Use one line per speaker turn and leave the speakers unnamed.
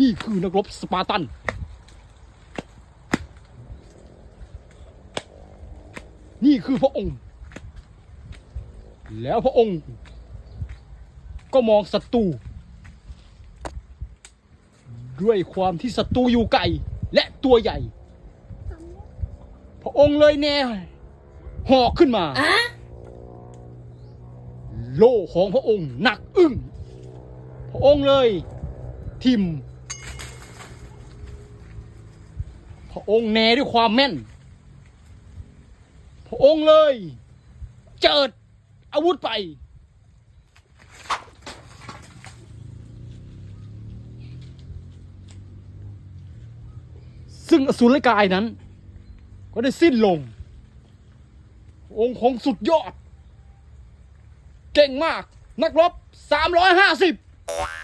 นี่คือนักรบสปาร์ตัน นี่คือพระองค์ แล้วพระองค์ ก็มองศัตรู ด้วยความที่ศัตรูอยู่ไกลและตัวใหญ่ พระองค์เลยแน่หอกขึ้นมา โล่ของพระองค์หนักอึ้ง พระองค์เลยทิม พระองค์แน่ด้วยความแม่น พระองค์เลย เจิดอาวุธไป ซึ่งอสูรกายนั้น ก็ได้สิ้นลง องค์ของสุดยอด เก่งมาก นักรบ 350